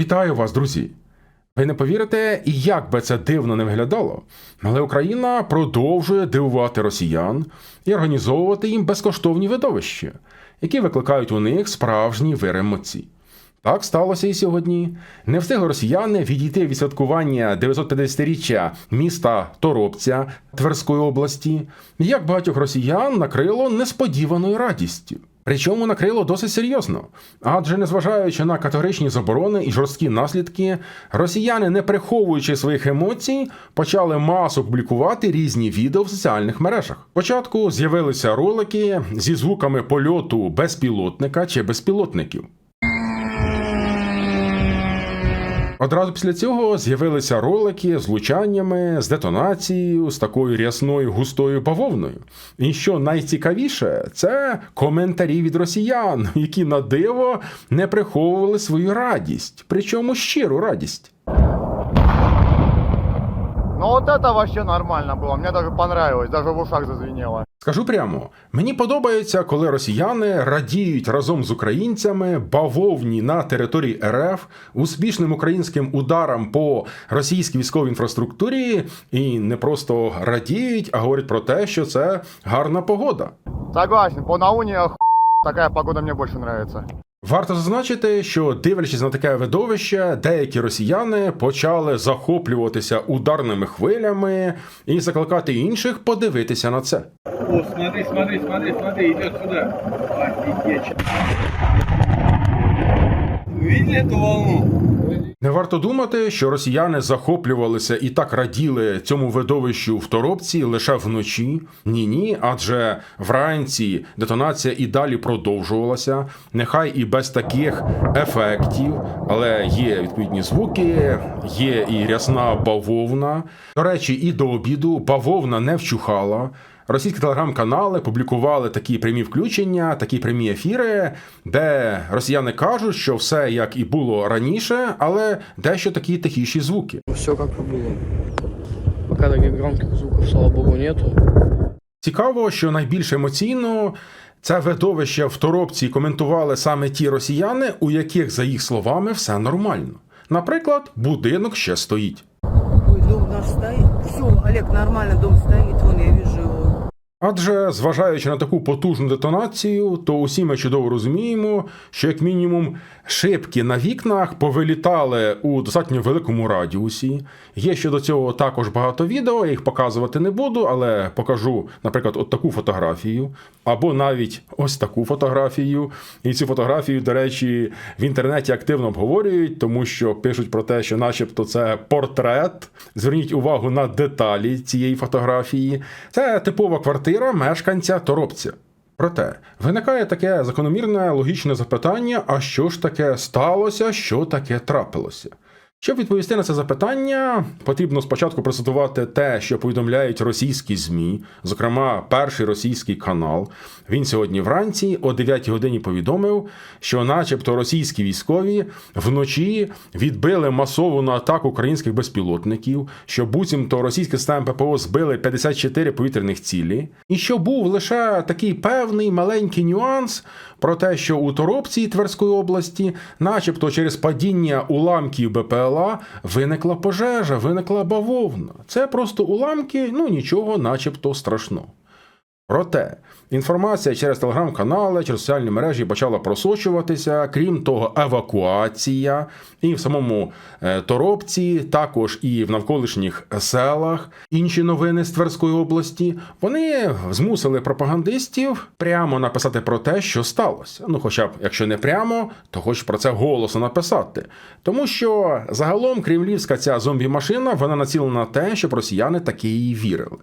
Вітаю вас, друзі! Ви не повірите, і як би це дивно не виглядало, але Україна продовжує дивувати росіян і організовувати їм безкоштовні видовища, які викликають у них справжні вир емоцій. Так сталося і сьогодні. Не встигли росіяни відійти від святкування 950-річчя міста Торопця Тверської області, як багатьох росіян накрило несподіваною радістю. Причому накрило досить серйозно. Адже незважаючи на категоричні заборони і жорсткі наслідки, росіяни, не приховуючи своїх емоцій, почали масу публікувати різні відео в соціальних мережах. Спочатку з'явилися ролики зі звуками польоту безпілотника чи безпілотників. Одразу після цього з'явилися ролики з лучаннями, з детонацією, з такою рясною густою бавовною. І що найцікавіше, це коментарі від росіян, які на диво не приховували свою радість, причому щиру радість. Ну вот это вообще нормально было, мне даже понравилось, даже в ушах зазвенело. Скажу прямо, мені подобається, коли росіяни радіють разом з українцями бавовні на території РФ успішним українським ударам по російській військовій інфраструктурі і не просто радіють, а говорять про те, що це гарна погода. Согласен, по науне оху... такая погода мне больше нравится. Варто зазначити, що дивлячись на таке видовище, деякі росіяни почали захоплюватися ударними хвилями і закликати інших подивитися на це. О, смотри, смотри, смотри, смотри, йде сюди. Офігеть. Видели эту волну? Не варто думати, що росіяни захоплювалися і так раділи цьому видовищу в торопці лише вночі. Ні, ні, адже вранці детонація і далі продовжувалася. Нехай і без таких ефектів, але є відповідні звуки, є і рясна бавовна. До речі, і до обіду бавовна не вчухала. Російські телеграм-канали публікували такі прямі включення, такі прямі ефіри, де росіяни кажуть, що все як і було раніше, але дещо такі тихіші звуки. Все как и было. Пока таких громких звуков, слава богу, нету. Цікаво, що найбільш емоційно це видовище в торопці коментували саме ті росіяни, у яких, за їх словами, все нормально. Наприклад, будинок ще стоїть. Ой, дом наш стоит. Все, Олег, нормально, дом стоит. Вон, я. Адже, зважаючи на таку потужну детонацію, то усі ми чудово розуміємо, що як мінімум шибки на вікнах повилітали у достатньо великому радіусі. Є щодо цього також багато відео, я їх показувати не буду, але покажу, наприклад, от таку фотографію, або навіть ось таку фотографію. І цю фотографію, до речі, в інтернеті активно обговорюють, тому що пишуть про те, що, начебто, це портрет. Зверніть увагу на деталі цієї фотографії. Це типова квартира мешканця Торопця. Проте виникає таке закономірне логічне запитання: а що ж таке сталося, що таке трапилося? Щоб відповісти на це запитання, потрібно спочатку процитувати те, що повідомляють російські ЗМІ, зокрема, перший російський канал. Він сьогодні вранці о 9 годині повідомив, що, начебто, російські військові вночі відбили масовану атаку українських безпілотників, що буцімто російські системи ППО збили 54 повітряних цілі, і що був лише такий певний маленький нюанс про те, що у Торопці Тверської області, начебто через падіння уламків БПЛА, виникла пожежа, виникла бавовна. Це просто уламки, ну нічого, начебто страшного. Проте інформація через телеграм-канали, через соціальні мережі почала просочуватися. Крім того, евакуація і в самому е, Торопці, також і в навколишніх селах. Інші новини з Тверської області вони змусили пропагандистів прямо написати про те, що сталося. Ну, хоча б якщо не прямо, то хоч про це голосно написати. Тому що загалом кремлівська ця зомбі-машина вона націлена на те, щоб росіяни таки її вірили.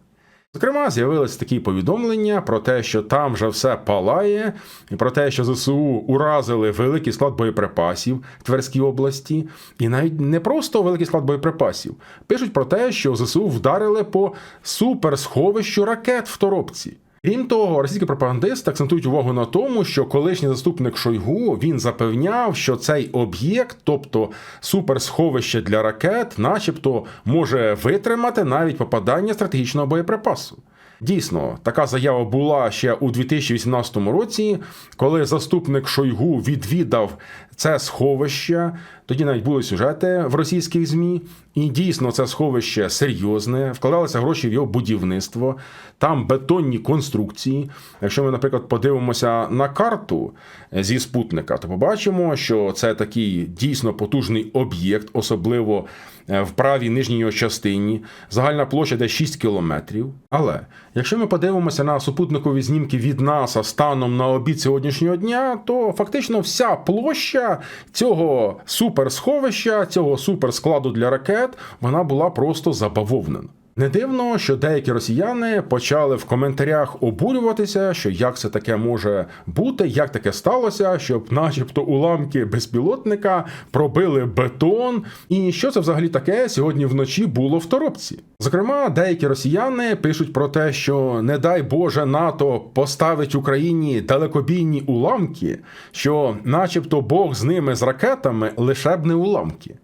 Зокрема, з'явились такі повідомлення про те, що там вже все палає, і про те, що ЗСУ уразили великий склад боєприпасів в Тверській області, і навіть не просто великий склад боєприпасів. Пишуть про те, що ЗСУ вдарили по суперсховищу ракет в Торопці. Крім того, російські пропагандисти акцентують увагу на тому, що колишній заступник Шойгу він запевняв, що цей об'єкт, тобто суперсховище для ракет, начебто може витримати навіть попадання стратегічного боєприпасу. Дійсно, така заява була ще у 2018 році, коли заступник Шойгу відвідав це сховище. Тоді навіть були сюжети в російських змі, і дійсно це сховище серйозне. Вкладалися гроші в його будівництво. Там бетонні конструкції. Якщо ми, наприклад, подивимося на карту зі спутника, то побачимо, що це такий дійсно потужний об'єкт, особливо е, в правій нижній його частині. Загальна площа десь 6 кілометрів. Але якщо ми подивимося на супутникові знімки від НАСА станом на обід сьогоднішнього дня, то фактично вся площа цього суперсховища, цього суперскладу для ракет, вона була просто забавовнена. Не дивно, що деякі росіяни почали в коментарях обурюватися, що як це таке може бути, як таке сталося, щоб, начебто, уламки безпілотника пробили бетон, і що це взагалі таке сьогодні вночі було в торопці. Зокрема, деякі росіяни пишуть про те, що не дай Боже НАТО поставить Україні далекобійні уламки, що, начебто, Бог з ними з ракетами лише б не уламки.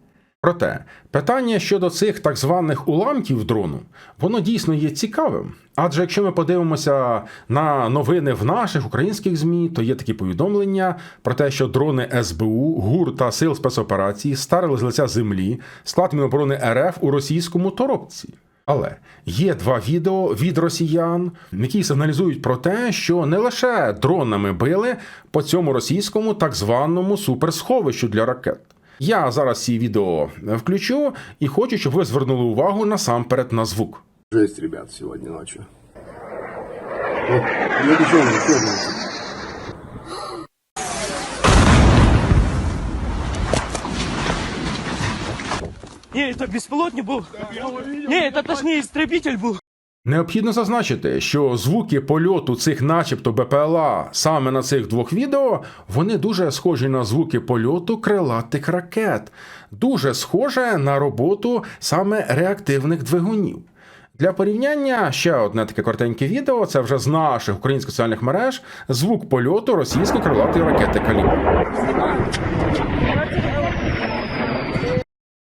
Проте питання щодо цих так званих уламків дрону, воно дійсно є цікавим. Адже якщо ми подивимося на новини в наших українських ЗМІ, то є такі повідомлення про те, що дрони СБУ, ГУР та сил спецоперації старили з лиця землі склад Міноборони РФ у російському торопці. Але є два відео від росіян, які сигналізують про те, що не лише дронами били по цьому російському так званому суперсховищу для ракет. Я зараз ці відео включу і хочу, щоб ви звернули увагу насамперед на звук. Жесть, ребят, сегодня ночью. Вот, ну это что, ну, что, Не, это беспилотник был. Не, это точнее истребитель был. Необхідно зазначити, що звуки польоту цих, начебто, БПЛА саме на цих двох відео, вони дуже схожі на звуки польоту крилатих ракет, дуже схоже на роботу саме реактивних двигунів. Для порівняння ще одне таке коротеньке відео. Це вже з наших українських соціальних мереж звук польоту російської крилатої ракети Калібр.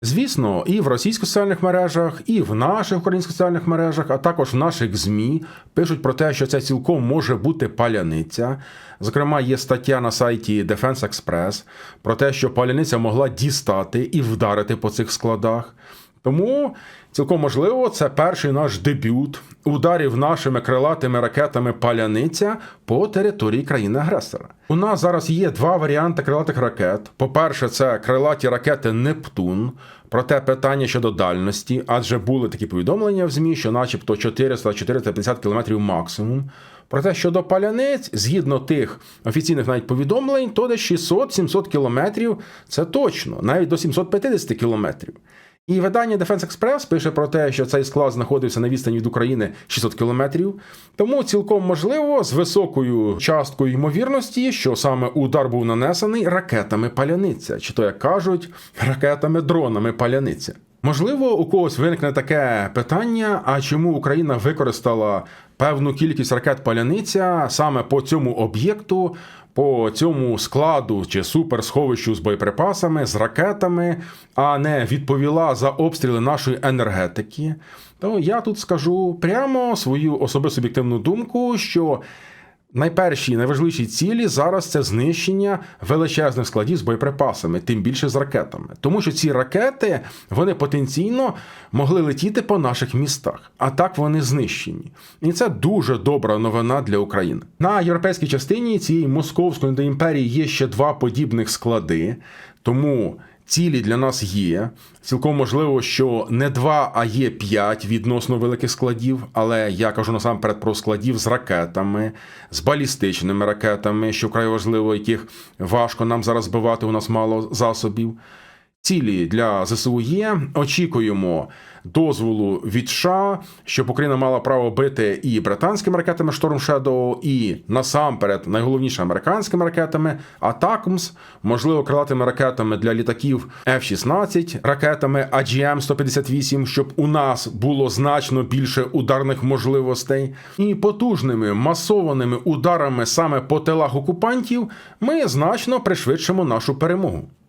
Звісно, і в російських соціальних мережах, і в наших українських соціальних мережах, а також в наших ЗМІ пишуть про те, що це цілком може бути паляниця. Зокрема, є стаття на сайті Defense Express про те, що паляниця могла дістати і вдарити по цих складах. Тому цілком можливо, це перший наш дебют ударів нашими крилатими ракетами паляниця по території країни-агресора. У нас зараз є два варіанти крилатих ракет. По-перше, це крилаті ракети Нептун. Проте питання щодо дальності, адже були такі повідомлення в ЗМІ, що, начебто, 400-450 км максимум. Проте щодо паляниць, згідно тих офіційних навіть повідомлень, то десь 600-700 кілометрів це точно, навіть до 750 кілометрів. І видання Defense Express пише про те, що цей склад знаходився на відстані від України 600 кілометрів. Тому цілком можливо з високою часткою ймовірності, що саме удар був нанесений ракетами паляниця, чи то як кажуть, ракетами-дронами паляниця. Можливо, у когось виникне таке питання: а чому Україна використала певну кількість ракет паляниця саме по цьому об'єкту, по цьому складу чи суперсховищу з боєприпасами, з ракетами, а не відповіла за обстріли нашої енергетики? То я тут скажу прямо свою особисту суб'єктивну думку, що. Найперші найважливіші цілі зараз це знищення величезних складів з боєприпасами, тим більше з ракетами. Тому що ці ракети вони потенційно могли летіти по наших містах, а так вони знищені. І це дуже добра новина для України. На європейській частині цієї московської імперії є ще два подібних склади, тому. Цілі для нас є. Цілком можливо, що не два, а є п'ять відносно великих складів. Але я кажу насамперед про складів з ракетами, з балістичними ракетами, що вкрай важливо, яких важко нам зараз збивати. У нас мало засобів. Цілі для ЗСУ є. Очікуємо дозволу від США, щоб Україна мала право бити і британськими ракетами Storm Shadow, і насамперед найголовніше американськими ракетами ATACMS, можливо, крилатими ракетами для літаків F-16, ракетами AGM-158, щоб у нас було значно більше ударних можливостей, і потужними масованими ударами саме по тилах окупантів ми значно пришвидшимо нашу перемогу.